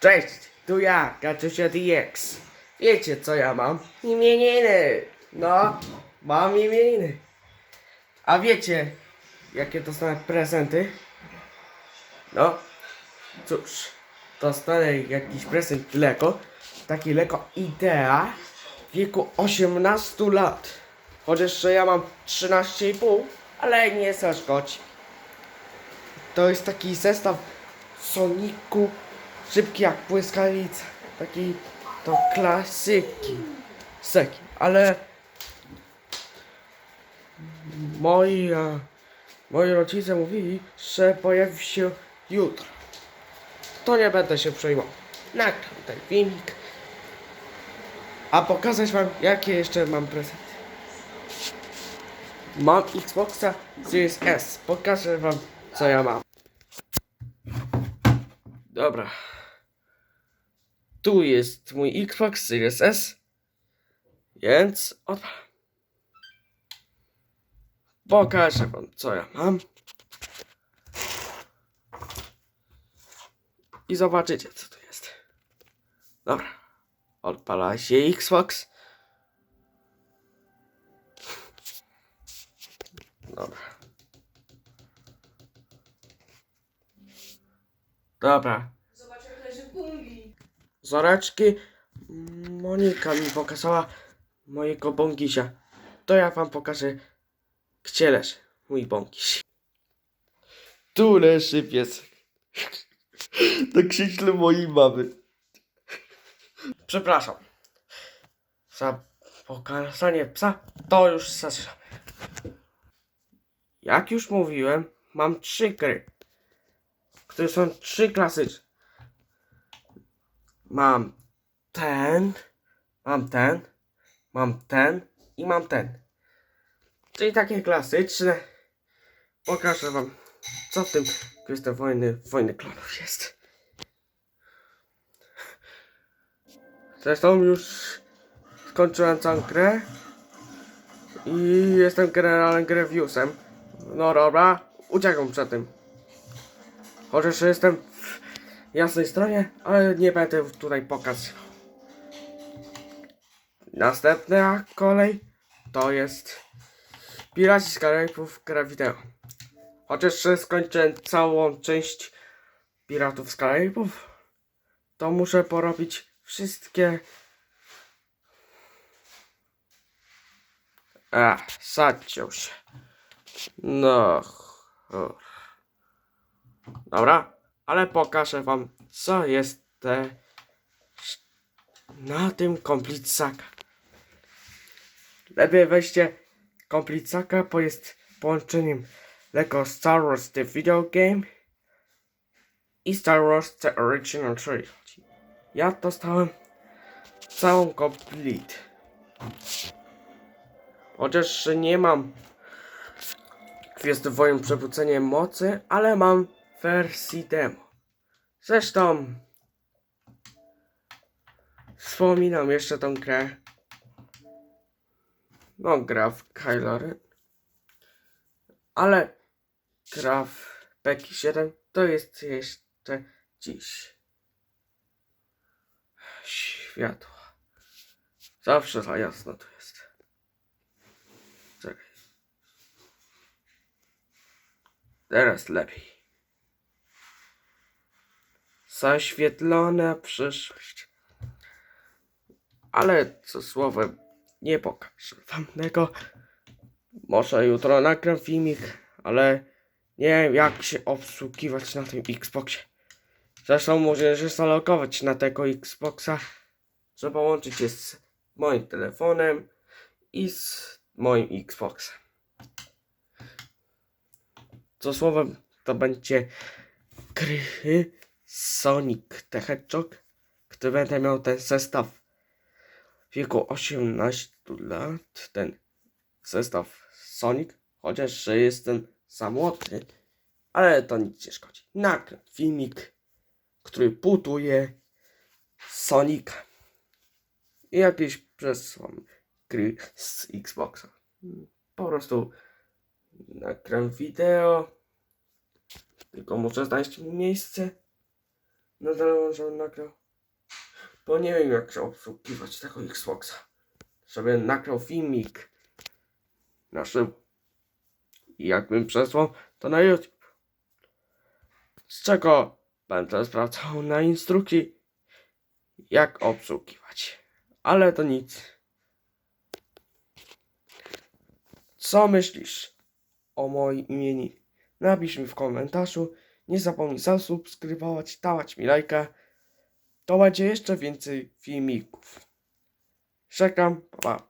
Cześć, tu ja, Gaczusia DX. Wiecie co ja mam? Imieniny. No, mam imieniny. A wiecie, jakie dostanę prezenty? No, cóż, dostanę jakiś prezent Lego. Taki Lego Idea w wieku 18 lat. Chociaż że ja mam 13,5, ale nie zaszkodzi. To jest taki zestaw Soniku szybki jak błyskawica. Taki to klasyki. Seki, ale moi, e, moi rodzice mówili, że pojawi się jutro. To nie będę się przejmował. Nagram ten filmik. A pokazać wam jakie jeszcze mam prezenty. Mam Xboxa Series S. Pokażę wam co ja mam. Dobra. Tu jest mój Xbox Series S. Więc odpalam. Pokażę wam co ja mam. I zobaczycie co tu jest. Dobra. Odpala się Xbox. Dobra. Dobra. Zobacz jak leży bungi. Zoreczki. Monika mi pokazała mojego bągisia. To ja wam pokażę, gdzie leży mój bągiś. Tu leży piesek. To krzyśle mojej mamy. Przepraszam. Za pokazanie psa to już zaczynam. Jak już mówiłem, mam trzy gry, które są trzy klasyczne. Mam ten, mam ten, mam ten i mam ten. Czyli takie klasyczne. Pokażę wam, co w tym Gwiezdne Wojny, Wojny Klonów jest. Zresztą już skończyłem całą grę i jestem generalnym Greviusem. No dobra, uciekam przed tym. Chociaż jestem w jasnej stronie, ale nie będę tutaj pokazywał. Następna kolej to jest Piraci z Karaibów gra wideo. Chociaż że skończyłem całą część Piratów z Karaibów, to muszę porobić wszystkie... A, zaciął się. No. Dobra, ale pokażę wam, co jest te... na tym komplicaka. Lepiej weźcie komplicaka, bo jest połączeniem Lego Star Wars The Video Game i Star Wars The Original Trilogy. Ja dostałem całą complete. Chociaż nie mam Gwiezdny Wojen Przewrócenie Mocy, ale mam wersji demo. Zresztą wspominam jeszcze tą grę. No, gra w Kylo. Ale gra w Becky 7 to jest jeszcze dziś. Światło. Zawsze za jasno tu jest. Czekaj. Teraz lepiej. Zaświetlona przyszłość. Ale co słowem nie pokażę wam tego. Może jutro nagram filmik, ale nie wiem jak się obsługiwać na tym Xboxie. Zresztą możesz się zalogować na tego Xboxa. Trzeba łączyć je z moim telefonem i z moim Xboxem. Co słowem to będzie gry Sonic the Hedgehog, który będę miał ten zestaw w wieku 18 lat. Ten zestaw Sonic, chociaż jestem za młody, ale to nic nie szkodzi. Nagram filmik, który putuje Sonika i jakieś przesłam gry z Xboxa. Po prostu nagram wideo, tylko muszę znaleźć miejsce No to że on nagrał. Bo nie wiem jak obsługiwać tego Xboxa. Żeby nagrał filmik na żywo. I jakbym przesłał to na YouTube. Z czego będę sprawdzał na instrukcji jak obsługiwać. Ale to nic. Co myślisz o moim imieniu? Napisz mi w komentarzu. Nie zapomnij zasubskrybować, dawać mi lajka. To będzie jeszcze więcej filmików. Czekam, pa. pa.